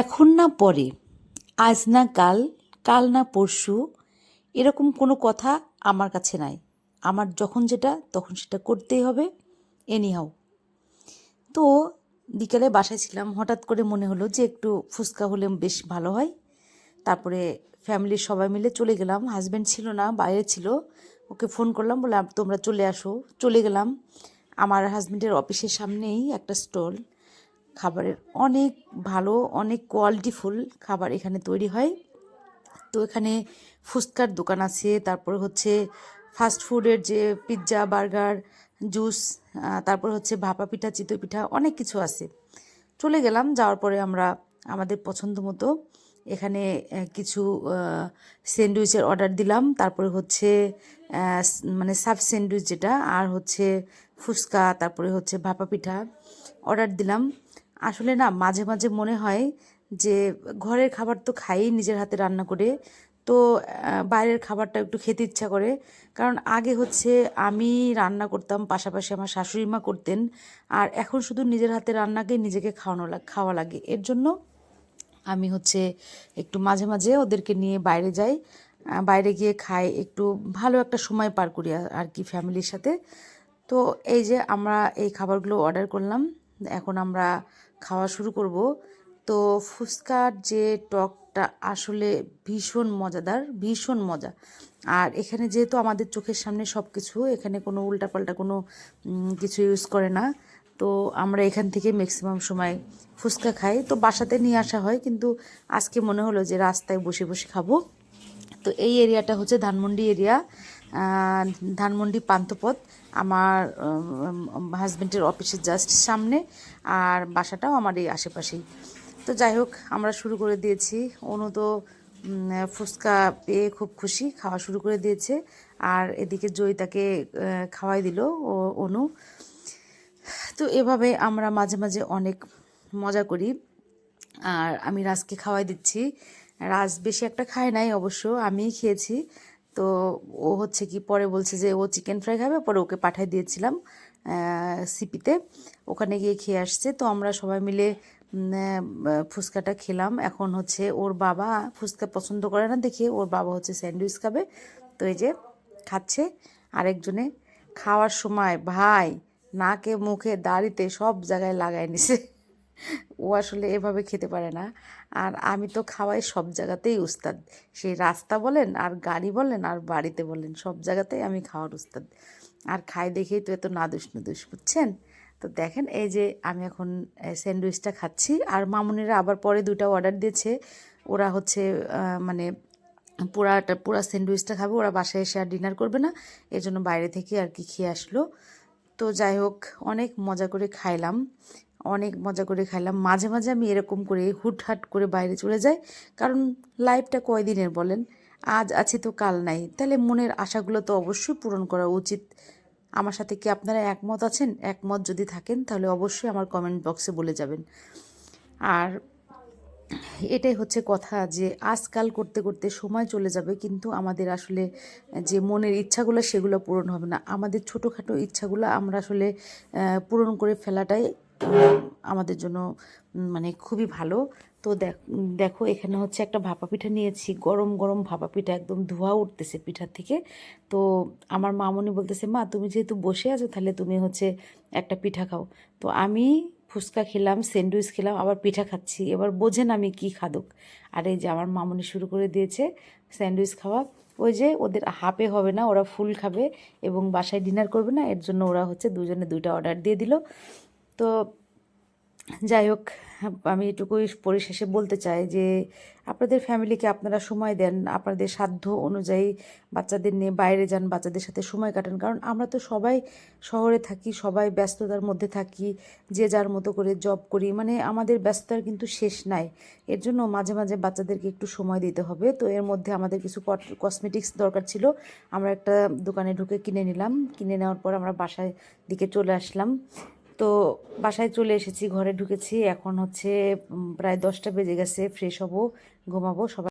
এখন না পরে, আজ না কাল কাল না পরশু, এরকম কোনো কথা আমার কাছে নাই। আমার যখন যেটা, তখন সেটা করতেই হবে এনিহাও তো বিকেলে বাসায় ছিলাম, হঠাৎ করে মনে হলো যে একটু ফুচকা হলে বেশ ভালো হয়। তারপরে ফ্যামিলির সবাই মিলে চলে গেলাম। হাজব্যান্ড ছিল না, বাইরে ছিল। ওকে ফোন করলাম, বললাম, তোমরা চলে আসো। চলে গেলাম। আমার হাজব্যান্ডের অফিসের সামনেই একটা স্টল খাবারের অনেক ভালো, অনেক কোয়ালিটিফুল খাবার এখানে তৈরি হয়। তো এখানে ফুচকার দোকান আছে, তারপরে হচ্ছে ফাস্ট ফুডের যে পিৎজা বার্গার জুস তারপর হচ্ছে ভাপা পিঠা, চিতই পিঠা অনেক কিছু আছে। চলে গেলাম, যাওয়ার পরে আমরা আমাদের পছন্দ মতো এখানে কিছু স্যান্ডউইচের অর্ডার দিলাম। তারপরে হচ্ছে মানে সাব স্যান্ডউইচ যেটা, আর হচ্ছে ফুচকা, তারপরে হচ্ছে ভাপা পিঠা অর্ডার দিলাম। আসলে না, মাঝে মাঝে মনে হয় যে ঘরের খাবার তো খাই নিজের হাতে রান্না করে, তো বাইরের খাবারটা একটু খেতে ইচ্ছা করে। কারণ আগে হচ্ছে আমি রান্না করতাম, পাশাপাশি আমার শাশুড়ি মা করতেন, আর এখন শুধু নিজের হাতে রান্নাকেই নিজেকে খাওয়ানো খাওয়া লাগে। এর জন্য আমি হচ্ছে একটু মাঝে মাঝে ওদেরকে নিয়ে বাইরে যাই বাইরে গিয়ে খাই, একটু ভালো একটা সময় পার করি আর কি ফ্যামিলির সাথে। তো এই যে আমরা এই খাবারগুলো অর্ডার করলাম, এখন আমরা খাওয়া শুরু করব। তো ফুচকার যে টকটা আসলে ভীষণ মজাদার, ভীষণ মজা। আর এখানে যেহেতু আমাদের চোখের সামনে সব কিছু এখানে কোনো উল্টাপাল্টা কোনো কিছু ইউজ করে না। তো আমরা এখান থেকে ম্যাক্সিমাম সময় ফুচকা খাই। তো বাসাতে নিয়ে আসা হয়, কিন্তু আজকে মনে হলো যে রাস্তায় বসে বসে খাব। তো এই এরিয়াটা হচ্ছে ধানমন্ডি এরিয়া ধানমন্ডি পান্থপথ আমার হাজব্যান্ডের অফিসের জাস্ট সামনে, আর বাসাটাও আমার এই আশেপাশেই। তো যাই হোক, আমরা শুরু করে দিয়েছি। অনু তো ফুচকা পেয়ে খুব খুশি, খাওয়া শুরু করে দিয়েছে। আর এদিকে জয়িতাকে খাওয়াই দিল ও, অনু। তো এভাবে আমরা মাঝে মাঝে অনেক মজা করি। আর আমি রাজকে খাওয়াই দিচ্ছি। রাজ বেশি একটা খায় নাই অবশ্য, আমিই খেয়েছি। তো ও হচ্ছে কি, পরে বলছে যে ও চিকেন ফ্রাই খাবে, পরে ওকে পাঠিয়ে দিয়েছিলাম সিপিতে ওখানে গিয়ে খেয়ে আসছে। তো আমরা সবাই মিলে ফুচকাটা খেলাম। এখন হচ্ছে ওর বাবা ফুচকা পছন্দ করে না দেখে ওর বাবা হচ্ছে স্যান্ডউইচ খাবে। তো এই যে খাচ্ছে। আরেকজনে খাওয়ার সময় ভাই, নাকে মুখে দাড়িতে সব জায়গায় লাগায় নিছে। ও আসলে এভাবে খেতে পারে না। আর আমি তো খাওয়াই সব জায়গাতেই উস্তাদ। সেই রাস্তা বলেন, আর গাড়ি বলেন, আর বাড়িতে বলেন, সব জায়গাতেই আমি খাওয়ার উস্তাদ। আর খাই দেখেই তো এত নাদুস নুদুস, বুঝছেন? তো দেখেন, এই যে আমি এখন স্যান্ডউইচটা খাচ্ছি, আর মামুনিরা আবার পরে দুটা অর্ডার দিয়েছে। ওরা হচ্ছে মানে পুরাটা পুরা স্যান্ডউইচটা খাবে, ওরা বাসায় এসে আর ডিনার করবে না। এর জন্য বাইরে থেকে আর কি খেয়ে আসলো। তো যাই হোক, অনেক মজা করে খাইলাম। অনেক মজা করে খাইলাম। মাঝে মাঝে আমি এরকম করে হুটহাট করে বাইরে চলে যাই। কারণ লাইফটা কয়দিনের বলেন? আজ আছে তো কাল নাই। তাহলে মনের আশাগুলো তো অবশ্যই পূরণ করা উচিত। আমার সাথে কি আপনারা একমত আছেন? একমত যদি থাকেন, তাহলে অবশ্যই আমার কমেন্ট বক্সে বলে যাবেন। আর এটাই হচ্ছে কথা যে, আজকাল করতে করতে সময় চলে যাবে, কিন্তু আমাদের আসলে যে মনের ইচ্ছাগুলো, সেগুলো পূরণ হবে না। আমাদের ছোটোখাটো ইচ্ছাগুলো আমরা আসলে পূরণ করে ফেলাটাই আমাদের জন্য মানে খুবই ভালো। তো দেখো এখানে হচ্ছে একটা ভাপা পিঠা নিয়েছি, গরম গরম ভাপা পিঠা, একদম ধোয়া উঠতেছে পিঠার থেকে। তো আমার মামনি বলতেছে, মা, তুমি যেহেতু বসে আছো, তাহলে তুমি হচ্ছে একটা পিঠা খাও। তো আমি ফুচকা খেলাম, স্যান্ডউইচ খেলাম, আবার পিঠা খাচ্ছি। এবার বোঝেন আমি কি খাদক। আর এই যে আমার মামনি শুরু করে দিয়েছে স্যান্ডউইচ খাওয়া, ওই যে ওদের হাফে হবে না, ওরা ফুল খাবে এবং বাসায় ডিনার করবে না, এর জন্য ওরা হচ্ছে দুজনে দুইটা অর্ডার দিয়ে দিল। তো যাই হোক, আমি এটুকুই পরিশেষে বলতে চাই যে আপনাদের ফ্যামিলিকে আপনারা সময় দেন, আপনাদের সাধ্য অনুযায়ী বাচ্চাদের নিয়ে বাইরে যান, বাচ্চাদের সাথে সময় কাটান। কারণ আমরা তো সবাই শহরে থাকি, সবাই ব্যস্ততার মধ্যে থাকি, যে যার মতো করে জব করি। মানে আমাদের ব্যস্ততার কিন্তু শেষ নাই। এর জন্য মাঝে মাঝে বাচ্চাদেরকে একটু সময় দিতে হবে। তো এর মধ্যে আমাদের কিছু কসমেটিক্স দরকার ছিল। আমরা একটা দোকানে ঢুকে কিনে নিলাম। কিনে নেওয়ার পর আমরা বাসায় দিকে চলে আসলাম। তো বাসায় চলে এসেছি, ঘরে ঢুকেছি। এখন হচ্ছে প্রায় দশটা বেজে গেছে, ফ্রেশ হব, ঘুমাবো, সবাই